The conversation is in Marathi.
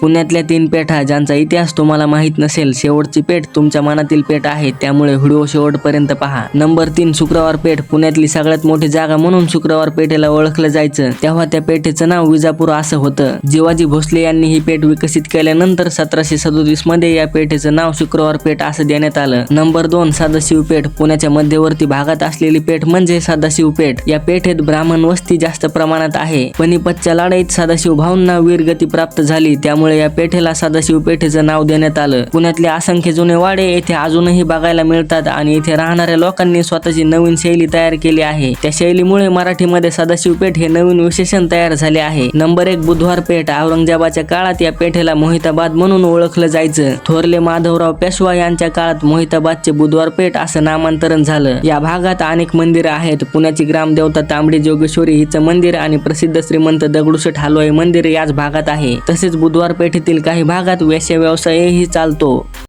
पुण्यातल्या तीन पेठा ज्यांचा इतिहास तुम्हाला माहीत नसेल शेवटची पेठ तुमच्या मनातील पेठ आहे त्यामुळे व्हिडिओ शेवटपर्यंत पहा. नंबर तीन शुक्रवार पेठ पुण्यातली सगळ्यात मोठी जागा म्हणून शुक्रवार पेठेला ओळखलं जायचं. तेव्हा त्या पेठेचं नाव विजापूर असं होतं. जिवाजी भोसले यांनी ही पेठ विकसित केल्यानंतर सतराशे सदोतीसमध्ये या पेठेचं नाव शुक्रवार पेठ असं देण्यात आलं. नंबर दोन सदाशिव पेठ पुण्याच्या मध्यवर्ती भागात असलेली पेठ म्हणजे सदाशिव पेठ. या पेठेत ब्राह्मण वस्ती जास्त प्रमाणात आहे. पनिपतच्या लढाईत सदाशिव भाऊंना वीरगती प्राप्त झाली त्यामुळे या पेठेला सदाशिव पेठेचं नाव देण्यात आलं. पुण्यातले असंख्य जुने वाडे येथे अजूनही बघायला मिळतात आणि इथे राहणाऱ्या लोकांनी स्वतःची नवीन शैली तयार केली आहे. त्या शैलीमुळे मराठीमध्ये सदाशिव पेठ हे नवीन विशेषण तयार झाले आहे. नंबर एक बुधवार पेठ औरंगजेबाच्या काळात या पेठेला मोहिताबाद म्हणून ओळखलं जायचं. थोरले माधवराव पेशवा यांच्या काळात मोहिताबादचे बुधवार पेठ असं नामांतरण झालं. या भागात अनेक मंदिरं आहेत. पुण्याची ग्रामदेवता तांबडी जोगेश्वरी हिचं मंदिर आणि प्रसिद्ध श्रीमंत दगडूशेठ हलवाई मंदिर याच भागात आहे. तसेच बुधवार बाजारपेठेतील काही भागात वेश्या व्यवसायही चालतो.